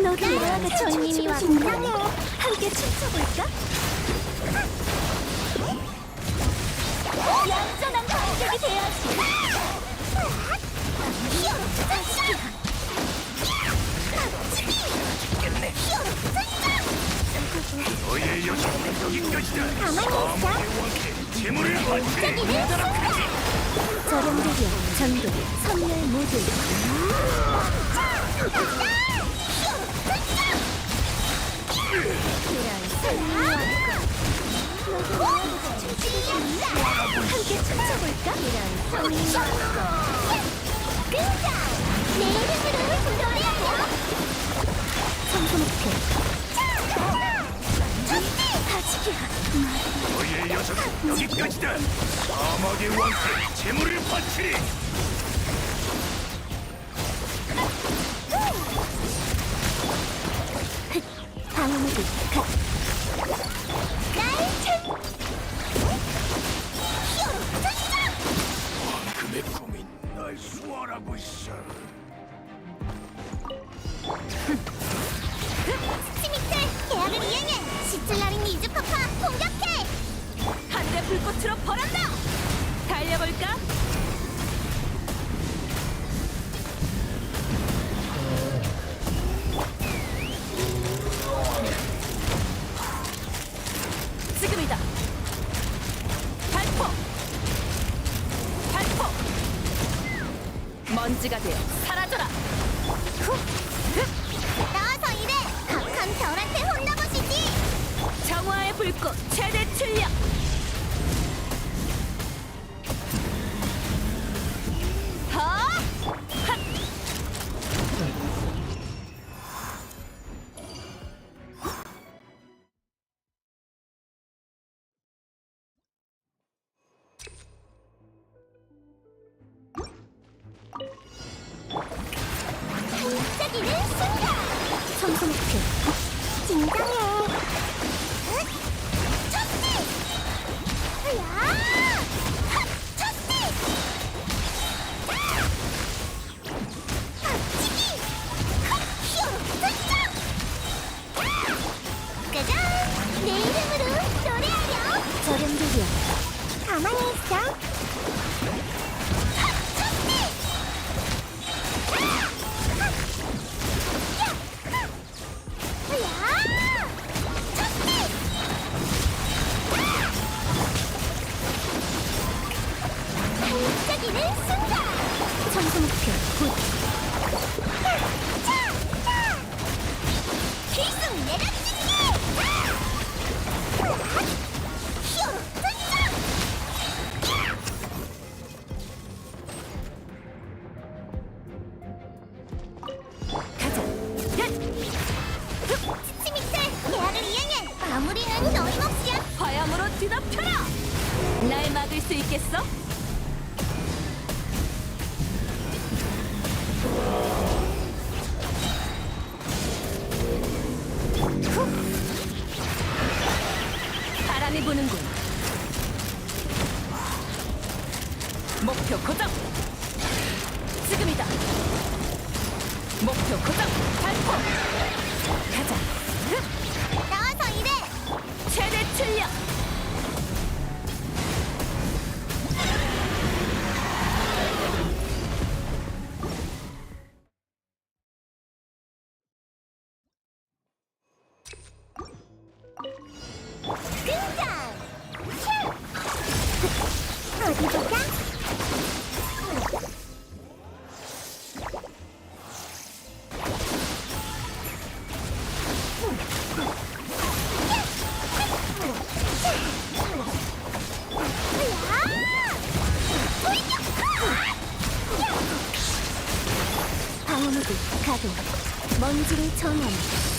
너도 나가 전님이 왔구나. 함께 춤춰볼까? 얌전한 반격이 돼야지. 너의 여신은 여기까지다. 가만히 있어. 재물을 순간. 저렴들이여 전도 선멸 모두. 함께 춤춰볼까? 등장! 내 이름으로 노래하여! 성소 목표 가지기야 너의 여신은 여기까지다. 사막의 왕께 재물을 바치리. 수월하고 있어. 스미트 계약을 이행해 시틀라린 이즈파파 공격해 하늘의 불꽃으로 벌한다! 달려볼까? 먼지가 되어 사라져라! 후! 흡! 나와서 이래 각한 별한테 혼나보시지 정화의 불꽃 최대 출력! 목표 진정해 야 등장! 짜잔 내 이름으로 노래하렴 가만히 있어 마무리는 어림없이야! 화염으로 뒤덮여라! 날 막을 수 있겠어? 바람이 부는군. 목표 고정! 지금이다! 목표 고정! 발포! 어디 보자? 방어모드 가동 먼지를 전환